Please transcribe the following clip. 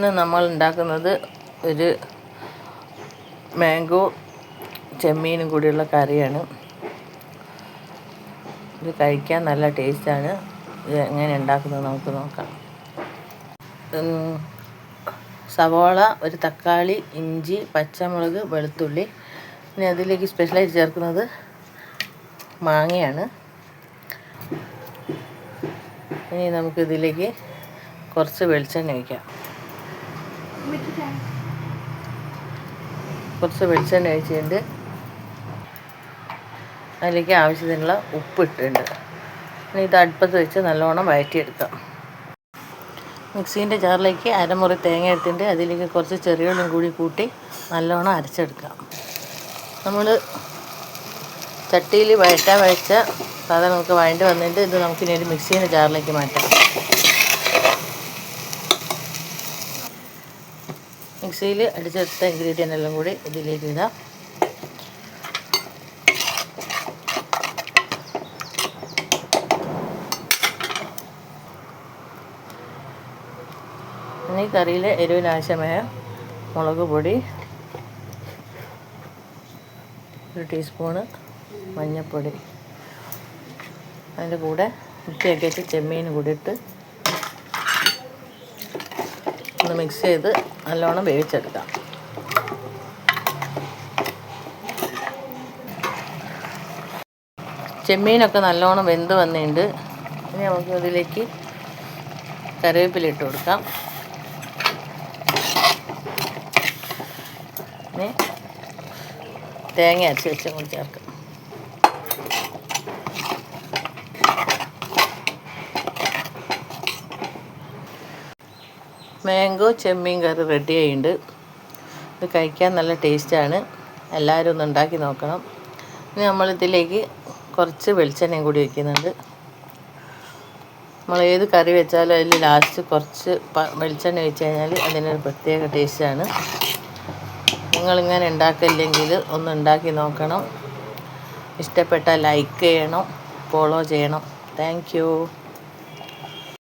ഇന്ന് നമ്മൾ ഉണ്ടാക്കുന്നത് ഒരു മാംഗോ ചെമ്മീനും കൂടിയുള്ള കറിയാണ്. ഇത് കഴിക്കാൻ നല്ല ടേസ്റ്റാണ്. ഇത് എങ്ങനെ ഉണ്ടാക്കുന്നത് നമുക്ക് നോക്കാം. സവോള ഒരു തക്കാളി ഇഞ്ചി പച്ചമുളക് വെളുത്തുള്ളി. ഇനി അതിലേക്ക് സ്പെഷ്യലായിട്ട് ചേർക്കുന്നത് മാങ്ങയാണ്. ഇനി നമുക്കിതിലേക്ക് കുറച്ച് വെളിച്ചെണ്ണ ഒഴിക്കാം. കുറച്ച് വെളിച്ചെണ്ണ ഒഴിച്ചിട്ടുണ്ട്. അതിലേക്ക് ആവശ്യത്തിനുള്ള ഉപ്പ് ഇട്ടിട്ടുണ്ട്. ഇനി ഇത് അടുപ്പത്ത് വെച്ച് നല്ലോണം വഴറ്റിയെടുക്കാം. മിക്സീന്റെ ജാറിലേക്ക് അരമുറി തേങ്ങ എടുത്തിട്ട് അതിലേക്ക് കുറച്ച് ചെറിയുള്ളും കൂടി കൂട്ടി നല്ലോണം അരച്ചെടുക്കാം. നമ്മൾ ചട്ടിയിൽ വഴറ്റാൻ വഴച്ച നമുക്ക് വഴണ്ടി വന്നിട്ട് ഇത് നമുക്കിനി ഒരു മിക്സീന്റെ ജാറിലേക്ക് മാറ്റാം. മിക്സിയിൽ അടിച്ചെടുത്ത ഇൻഗ്രീഡിയന്റ് എല്ലാം കൂടി ഇതിലേക്ക് ഇടാം. ഇനി കറിയിൽ എരിവിനാവശ്യമായ മുളക് പൊടി ഒരു ടീസ്പൂണ് മഞ്ഞൾപ്പൊടി അതിന്റെ കൂടെ വൃത്തിയാക്കി വെച്ച് ചെമ്മീൻ കൂടി ഇട്ട് ഒന്ന് മിക്സ് ചെയ്ത് നല്ലോണം വേവിച്ചെടുക്കാം. ചെമ്മീനൊക്കെ നല്ലോണം വെന്ത് വന്നിട്ടുണ്ട്. ഇനി നമുക്ക് ഇതിലേക്ക് കറിവേപ്പില ഇട്ട് കൊടുക്കാം. ഇനി തേങ്ങ അരച്ച് വെച്ചും കൂടി ചേർക്കാം. മാംഗോ ചെമ്മീൻ കറി റെഡി ആയിട്ടുണ്ട്. ഇത് കഴിക്കാൻ നല്ല ടേസ്റ്റാണ് എല്ലാവരും ഒന്ന് ഉണ്ടാക്കി നോക്കണം. ഇനി നമ്മളിതിലേക്ക് കുറച്ച് വെളിച്ചെണ്ണയും കൂടി വയ്ക്കുന്നുണ്ട് നമ്മൾ ഏത് കറി വെച്ചാലും അതിൽ ലാസ്റ്റ് കുറച്ച് വെളിച്ചെണ്ണ വെച്ച് കഴിഞ്ഞാൽ അതിനൊരു പ്രത്യേക ടേസ്റ്റാണ് നിങ്ങളിങ്ങനെ ഉണ്ടാക്കില്ലെങ്കിൽ ഒന്ന് ഉണ്ടാക്കി നോക്കണം. ഇഷ്ടപ്പെട്ടാൽ ലൈക്ക് ചെയ്യണം ഫോളോ ചെയ്യണം. താങ്ക്